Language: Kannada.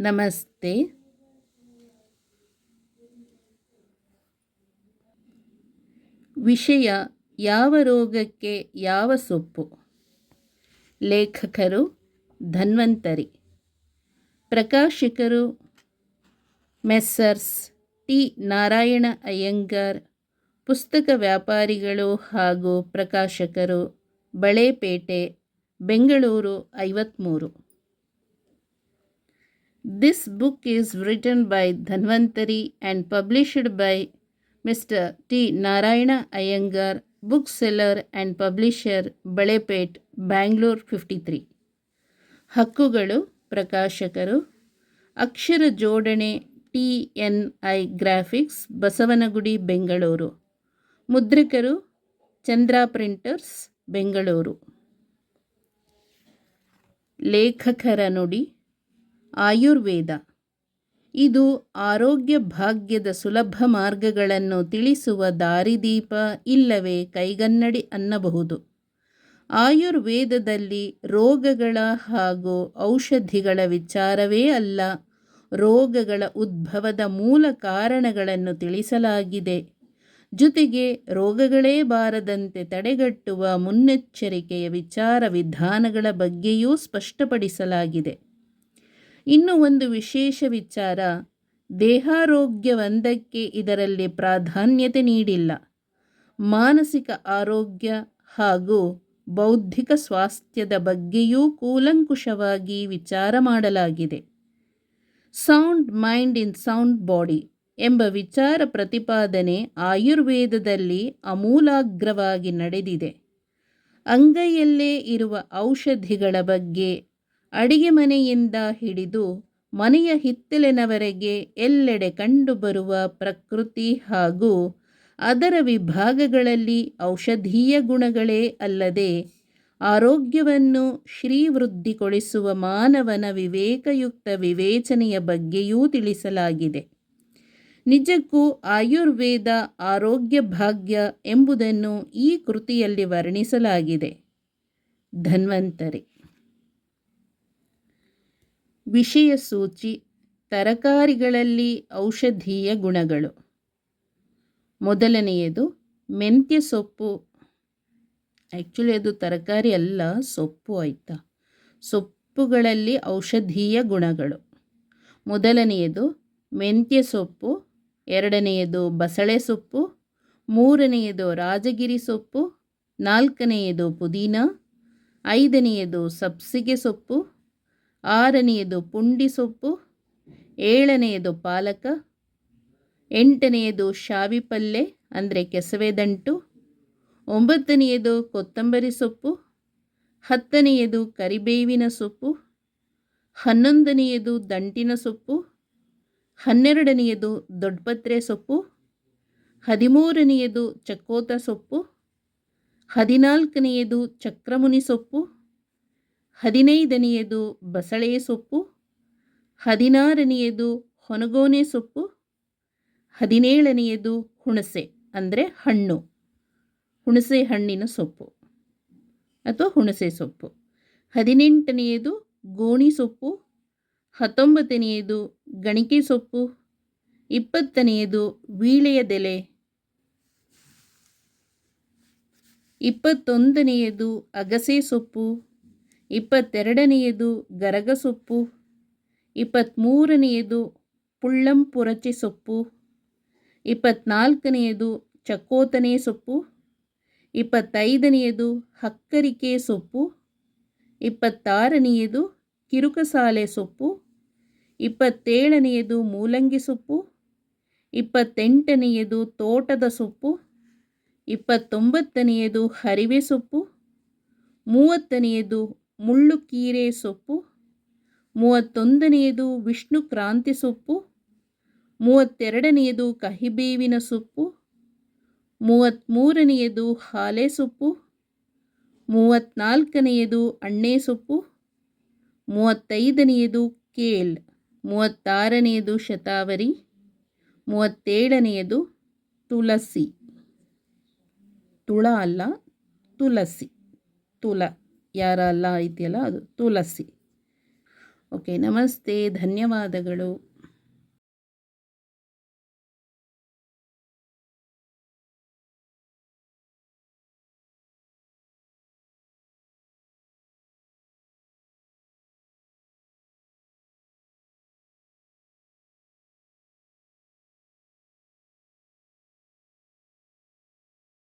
ನಮಸ್ತೆ. ವಿಷಯ ಯಾವ ರೋಗಕ್ಕೆ ಯಾವ ಸೊಪ್ಪು? ಲೇಖಕರು ಧನ್ವಂತರಿ. ಪ್ರಕಾಶಕರು ಮೆಸ್ಸರ್ಸ್ ಟಿ. ನಾರಾಯಣ ಅಯ್ಯಂಗಾರ್. ಪುಸ್ತಕ ವ್ಯಾಪಾರಿಗಳು ಹಾಗೂ ಪ್ರಕಾಶಕರು Balepete, Bengaluru ಐವತ್ತ್ಮೂರು This book is written by Dhanvantari and published by Mr. T. Narayana Iyengar, bookseller and publisher, Balepet, Bangalore 53. ಹಕ್ಕುಗಳು ಪ್ರಕಾಶಕರು ಅಕ್ಷರ ಜೋಡಣೆ T N I graphics Basavanagudi Bengaluru ಮುದ್ರಿಕರು Chandra printers Bengaluru ಲೇಖಕರ ನುಡಿ ಆಯುರ್ವೇದ. ಇದು ಆರೋಗ್ಯ ಭಾಗ್ಯದ ಸುಲಭ ಮಾರ್ಗಗಳನ್ನು ತಿಳಿಸುವ ದಾರಿದೀಪ ಇಲ್ಲವೇ ಕೈಗನ್ನಡಿ ಅನ್ನಬಹುದು. ಆಯುರ್ವೇದದಲ್ಲಿ ರೋಗಗಳ ಹಾಗೂ ಔಷಧಿಗಳ ವಿಚಾರವೇ ಅಲ್ಲ, ರೋಗಗಳ ಉದ್ಭವದ ಮೂಲ ಕಾರಣಗಳನ್ನು ತಿಳಿಸಲಾಗಿದೆ. ಜೊತೆಗೆ ರೋಗಗಳೇ ಬಾರದಂತೆ ತಡೆಗಟ್ಟುವ ಮುನ್ನೆಚ್ಚರಿಕೆಯ ವಿಚಾರ ವಿಧಾನಗಳ ಬಗ್ಗೆಯೂ ಸ್ಪಷ್ಟಪಡಿಸಲಾಗಿದೆ. ಇನ್ನು ಒಂದು ವಿಶೇಷ ವಿಚಾರ. ದೇಹಾರೋಗ್ಯವೊಂದಕ್ಕೆ ಇದರಲ್ಲಿ ಪ್ರಾಧಾನ್ಯತೆ ನೀಡಿಲ್ಲ. ಮಾನಸಿಕ ಆರೋಗ್ಯ ಹಾಗೂ ಬೌದ್ಧಿಕ ಸ್ವಾಸ್ಥ್ಯದ ಬಗ್ಗೆಯೂ ಕೂಲಂಕುಷವಾಗಿ ವಿಚಾರ ಮಾಡಲಾಗಿದೆ. Sound mind in sound body ಎಂಬ ವಿಚಾರ ಪ್ರತಿಪಾದನೆ ಆಯುರ್ವೇದದಲ್ಲಿ ಅಮೂಲಾಗ್ರವಾಗಿ ನಡೆದಿದೆ. ಅಂಗೈಯಲ್ಲೇ ಇರುವ ಔಷಧಿಗಳ ಬಗ್ಗೆ ಅಡಿಗೆ ಮನೆಯಿಂದ ಹಿಡಿದು ಮನೆಯ ಹಿತ್ತಲಿನವರೆಗೆ ಎಲ್ಲೆಡೆ ಕಂಡುಬರುವ ಪ್ರಕೃತಿ ಹಾಗೂ ಅದರ ವಿಭಾಗಗಳಲ್ಲಿ ಔಷಧೀಯ ಗುಣಗಳೇ ಅಲ್ಲದೆ ಆರೋಗ್ಯವನ್ನು ಶ್ರೀವೃದ್ಧಿಗೊಳಿಸುವ ಮಾನವನ ವಿವೇಕಯುಕ್ತ ವಿವೇಚನೆಯ ಬಗ್ಗೆಯೂ ತಿಳಿಸಲಾಗಿದೆ. ನಿಜಕ್ಕೂ ಆಯುರ್ವೇದ ಆರೋಗ್ಯ ಭಾಗ್ಯ ಎಂಬುದನ್ನು ಈ ಕೃತಿಯಲ್ಲಿ ವರ್ಣಿಸಲಾಗಿದೆ. ಧನ್ವಂತರಿ. ವಿಷಯ ಸೂಚಿ ತರಕಾರಿಗಳಲ್ಲಿ ಔಷಧೀಯ ಗುಣಗಳು. ಮೊದಲನೆಯದು ಮೆಂತ್ಯ ಸೊಪ್ಪು. ಆ್ಯಕ್ಚುಲಿ ಅದು ತರಕಾರಿ ಅಲ್ಲ, ಸೊಪ್ಪು ಆಯಿತಾ. ಸೊಪ್ಪುಗಳಲ್ಲಿ ಔಷಧೀಯ ಗುಣಗಳು. ಮೊದಲನೆಯದು ಮೆಂತ್ಯ ಸೊಪ್ಪು, ಎರಡನೆಯದು ಬಸಳೆ ಸೊಪ್ಪು, ಮೂರನೆಯದು ರಾಜಗಿರಿ ಸೊಪ್ಪು, ನಾಲ್ಕನೆಯದು ಪುದೀನ, ಐದನೆಯದು ಸಬ್ಸಿಗೆ ಸೊಪ್ಪು ಆರನೆಯದು ಪುಂಡಿ ಸೊಪ್ಪು, ಏಳನೆಯದು ಪಾಲಕ, ಎಂಟನೆಯದು ಶಾವಿ ಪಲ್ಲೆ ಅಂದರೆ ಕೆಸವೆ ದಂಟು, ಒಂಬತ್ತನೆಯದು ಕೊತ್ತಂಬರಿ ಸೊಪ್ಪು, ಹತ್ತನೆಯದು ಕರಿಬೇವಿನ ಸೊಪ್ಪು, ಹನ್ನೊಂದನೆಯದು ದಂಟಿನ ಸೊಪ್ಪು, ಹನ್ನೆರಡನೆಯದು ದೊಡ್ಡಪತ್ರೆ ಸೊಪ್ಪು, ಹದಿಮೂರನೆಯದು ಚಕ್ಕೋತ ಸೊಪ್ಪು, ಹದಿನಾಲ್ಕನೆಯದು ಚಕ್ರಮುನಿ ಸೊಪ್ಪು ಹದಿನೈದನೆಯದು ಬಸಳೆ ಸೊಪ್ಪು, ಹದಿನಾರನೆಯದು ಹೊನಗೋನೆ ಸೊಪ್ಪು, ಹದಿನೇಳನೆಯದು ಹುಣಸೆ, ಅಂದರೆ ಹಣ್ಣು, ಹುಣಸೆ ಹಣ್ಣಿನ ಸೊಪ್ಪು ಅಥವಾ ಹುಣಸೆ ಸೊಪ್ಪು. ಹದಿನೆಂಟನೆಯದು ಗೋಣಿ ಸೊಪ್ಪು, ಹತ್ತೊಂಬತ್ತನೆಯದು ಗಣಿಕೆ ಸೊಪ್ಪು, ಇಪ್ಪತ್ತನೆಯದು ವೀಳೆಯದೆಲೆ ಇಪ್ಪತ್ತೊಂದನೆಯದು ಅಗಸೆ ಸೊಪ್ಪು ಇಪ್ಪತ್ತೆರಡನೆಯದು ಗರಗಸೊಪ್ಪು, ಇಪ್ಪತ್ತ್ಮೂರನೆಯದು ಪುಳ್ಳಂಪುರಚಿ ಸೊಪ್ಪು, ಇಪ್ಪತ್ತ್ನಾಲ್ಕನೆಯದು ಚಕ್ಕೋತನೆ ಸೊಪ್ಪು, ಇಪ್ಪತ್ತೈದನೆಯದು ಹಕ್ಕರಿಕೆ ಸೊಪ್ಪು, ಇಪ್ಪತ್ತಾರನೆಯದು ಕಿರುಕಸಾಲೆ ಸೊಪ್ಪು, ಇಪ್ಪತ್ತೇಳನೆಯದು ಮೂಲಂಗಿ ಸೊಪ್ಪು, ಇಪ್ಪತ್ತೆಂಟನೆಯದು ತೋಟದ ಸೊಪ್ಪು, ಇಪ್ಪತ್ತೊಂಬತ್ತನೆಯದು ಹರಿವೆ ಸೊಪ್ಪು, ಮೂವತ್ತನೆಯದು ಮುಳ್ಳುಕೀರೆ ಸೊಪ್ಪು, ಮೂವತ್ತೊಂದನೆಯದು ವಿಷ್ಣು ಕ್ರಾಂತಿ ಸೊಪ್ಪು, ಮೂವತ್ತೆರಡನೆಯದು ಕಹಿಬೇವಿನ ಸೊಪ್ಪು, ಮೂವತ್ತ್ಮೂರನೆಯದು ಹಾಲೆ ಸೊಪ್ಪು, ಮೂವತ್ತ್ನಾಲ್ಕನೆಯದು ಅಣ್ಣೆ ಸೊಪ್ಪು, ಮೂವತ್ತೈದನೆಯದು ಕೇಲ್, ಮೂವತ್ತಾರನೆಯದು ಶತಾವರಿ, ಮೂವತ್ತೇಳನೆಯದು ತುಳಸಿ. ತುಳ ಅಲ್ಲ, ತುಳಸಿ. ತುಳ. ಯಾರ ಅಲ್ಲ ಇದೆಯಲ್ಲ ಅದು ತುಳಸಿ. ಓಕೆ ನಮಸ್ತೆ ಧನ್ಯವಾದಗಳು.